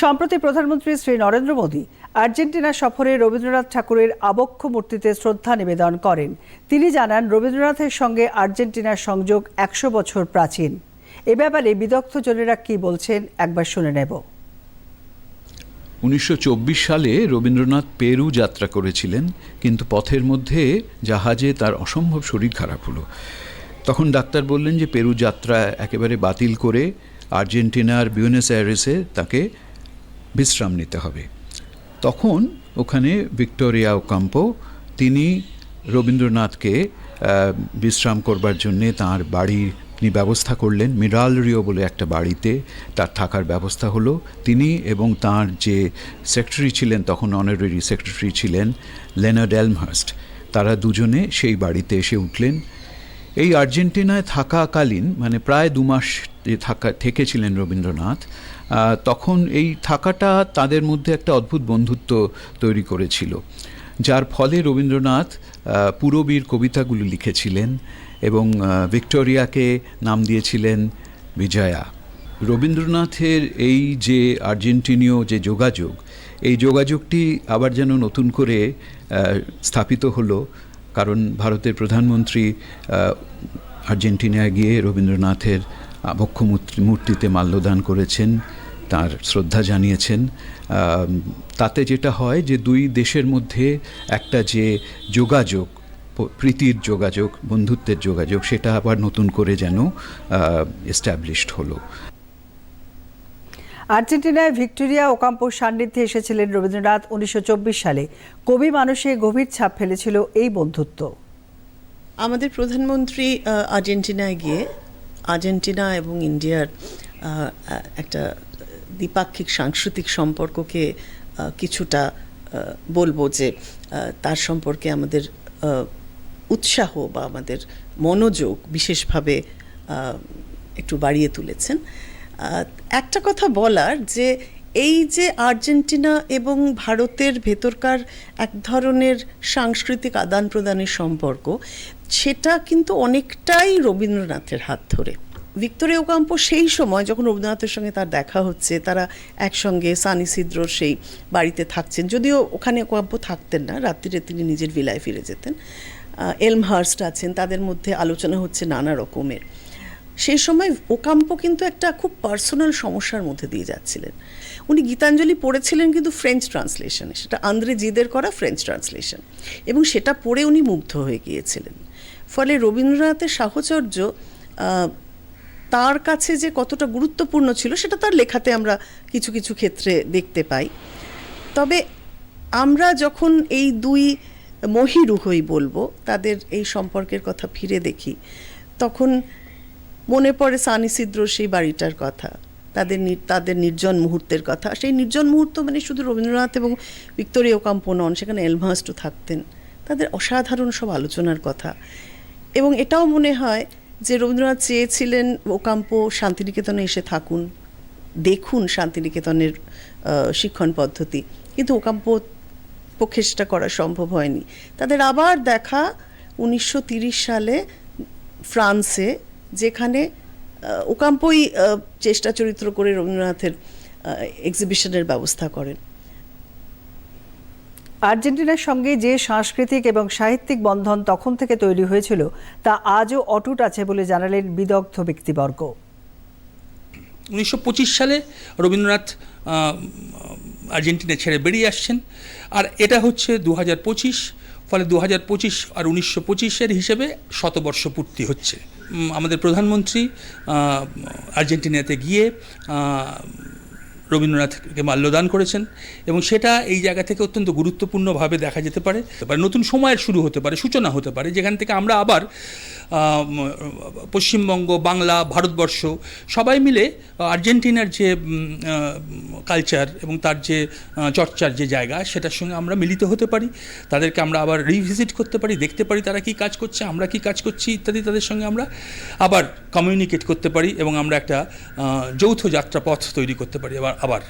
সম্প্রতি প্রধানমন্ত্রী শ্রী নরেন্দ্র মোদী আর্জেন্টিনা সফরে রবীন্দ্রনাথ ঠাকুরের আবক্ষ মূর্তিতে শ্রদ্ধা নিবেদন করেন। তিনি জানান, রবীন্দ্রনাথের সঙ্গে আর্জেন্টিনার সংযোগ একশো বছর প্রাচীন। এ ব্যাপারে বিদগ্ধজনেরা কি বলছেন একবার শুনে নেব। উনিশশো চব্বিশ সালে রবীন্দ্রনাথ পেরু যাত্রা করেছিলেন, কিন্তু পথের মধ্যে জাহাজে তার অসম্ভব শরীর খারাপ হলো। তখন ডাক্তার বললেন যে, পেরু যাত্রা একেবারে বাতিল করে আর্জেন্টিনার বিউনেস এয়ারেসে তাকে বিশ্রাম নিতে হবে। তখন ওখানে ভিক্টোরিয়া ওকাম্পো, তিনি রবীন্দ্রনাথকে বিশ্রাম করবার জন্যে তার বাড়ির তিনি ব্যবস্থা করলেন। মিরাল রিও বলে একটা বাড়িতে তার থাকার ব্যবস্থা হলো। তিনি এবং তার যে সেক্রেটারি ছিলেন, তখন অনারারি সেক্রেটারি ছিলেন লেনার্ড এলমহার্স্ট তারা দুজনে সেই বাড়িতে এসে উঠলেন। এই আর্জেন্টিনায় থাকাকালীন মানে প্রায় দু মাস থাকা, থেকেছিলেন রবীন্দ্রনাথ তখন এই থাকাটা তাদের মধ্যে একটা অদ্ভুত বন্ধুত্ব তৈরি করেছিল। যার ফলে রবীন্দ্রনাথ পুরবীর কবিতাগুলো লিখেছিলেন এবং ভিক্টোরিয়াকে নাম দিয়েছিলেন বিজয়া। রবীন্দ্রনাথের এই যে আর্জেন্টিনীয় যে যোগাযোগ, এই যোগাযোগটি আবার যেন নতুন করে স্থাপিত হলো, কারণ ভারতের প্রধানমন্ত্রী আর্জেন্টিনায় গিয়ে রবীন্দ্রনাথের আবক্ষ মূর্তিতে মাল্যদান করেছেন তার শ্রদ্ধা জানিয়েছেন। তাতে যেটা হয় যে দুই দেশের মধ্যে একটা যে যোগাযোগ প্রীতির যোগাযোগ বন্ধুত্বের যোগাযোগ সেটা আবার নতুন করে যেন এস্টাবলিশড হলো। আর্জেন্টিনায় ভিক্টোরিয়া ওকাম্পোর সান্নিধ্যে এসেছিলেন রবীন্দ্রনাথ উনিশশো চব্বিশ সালে। কবি মানুষে গভীর ছাপ ফেলেছিল এই বন্ধুত্ব। আমাদের প্রধানমন্ত্রী আহ, আর্জেন্টিনায় গিয়ে আর্জেন্টিনা এবং ইন্ডিয়ার একটা দ্বিপাক্ষিক সাংস্কৃতিক সম্পর্ককে কিছুটা বলব যে তার সম্পর্কে আমাদের উৎসাহ বা আমাদের মনোযোগ বিশেষভাবে একটু বাড়িয়ে তুলেছেন। একটা কথা বলার যে এই যে আর্জেন্টিনা এবং ভারতের ভেতরকার এক ধরনের সাংস্কৃতিক আদান প্রদানের সম্পর্ক, সেটা কিন্তু অনেকটাই রবীন্দ্রনাথের হাত ধরে। ভিক্টোরিয়া ওকাম্পো সেই সময় যখন রবীন্দ্রনাথের সঙ্গে তার দেখা হচ্ছে, তারা একসঙ্গে সানি সিদ্রোর সেই বাড়িতে থাকছেন। যদিও ওখানে ওকাম্পো থাকতেন না, রাত্রিরে তিনি নিজের ভিলায় ফিরে যেতেন। এলমহার্স্ট আছেন, তাদের মধ্যে আলোচনা হচ্ছে নানা রকমের। সেই সময় ওকাম্পো কিন্তু একটা খুব পার্সোনাল সমস্যার মধ্যে দিয়ে যাচ্ছিলেন। উনি গীতাঞ্জলি পড়েছিলেন কিন্তু ফ্রেঞ্চ ট্রান্সলেশনে সেটা আন্দ্রে জিদের করা ফ্রেঞ্চ ট্রান্সলেশন এবং সেটা পড়ে উনি মুগ্ধ হয়ে গিয়েছিলেন। ফলে রবীন্দ্রনাথের সাহচর্য তার কাছে যে কতটা গুরুত্বপূর্ণ ছিল, সেটা তার লেখাতে আমরা কিছু কিছু ক্ষেত্রে দেখতে পাই। তবে আমরা যখন এই দুই মহিরুহই বলব, তাদের এই সম্পর্কের কথা ফিরে দেখি, তখন মনে পড়ে সানি সিদ্রোর সেই বাড়িটার কথা। তাদের তাদের নির্জন মুহূর্তের কথা। সেই নির্জন মুহূর্ত মানে শুধু রবীন্দ্রনাথ এবং ভিক্টোরিয়া ওকাম্পো নন, সেখানে এলভাস্টও থাকতেন। তাদের অসাধারণ সব আলোচনার কথা। এবং এটাও মনে হয় যে রবীন্দ্রনাথ চেয়েছিলেন ওকাম্পো শান্তিনিকেতনে এসে থাকুন, দেখুন শান্তিনিকেতনের শিক্ষণ পদ্ধতি। কিন্তু ওকাম্পো পক্ষে সেটা করা সম্ভব হয়নি। তাদের আবার দেখা উনিশশো সালে ফ্রান্সে, যেখানে ওকাম্পোই চেষ্টা চরিত্র করে রবীন্দ্রনাথের এক্সিবিশনের ব্যবস্থা করেন। আর্জেন্টিনার সঙ্গে যে সাংস্কৃতিক এবং সাহিত্যিক বন্ধন তখন থেকে তৈরি হয়েছিল তা আজও অটুট আছে বলে জানালেন বিদগ্ধ ব্যক্তিবর্গ। উনিশশো পঁচিশ সালে রবীন্দ্রনাথ আর্জেন্টিনা ছেড়ে বেরিয়ে আসছেন। আর এটা হচ্ছে দু হাজার পঁচিশ ফলে দু হাজার পঁচিশ আর উনিশশো পঁচিশের হিসেবে শতবর্ষ পূর্তি হচ্ছে। আমাদের প্রধানমন্ত্রী আর্জেন্টিনাতে গিয়ে রবীন্দ্রনাথকে মাল্যদান করেছেন এবং সেটা এই জায়গা থেকে অত্যন্ত গুরুত্বপূর্ণভাবে দেখা যেতে পারে। এবার নতুন সময়ের শুরু হতে পারে, সূচনা হতে পারে, যেখান থেকে আমরা আবার পশ্চিমবঙ্গ, বাংলা, ভারতবর্ষ সবাই মিলে আর্জেন্টিনার যে কালচার এবং তার যে চর্চার যে জায়গা, সেটার সঙ্গে আমরা মিলিত হতে পারি। তাদেরকে আমরা আবার রিভিজিট করতে পারি, দেখতে পারি তারা কি কাজ করছে, আমরা কি কাজ করছি ইত্যাদি তাদের সঙ্গে আমরা আবার কমিউনিকেট করতে পারি এবং আমরা একটা যৌথ যাত্রাপথ তৈরি করতে পারি। আবার আবার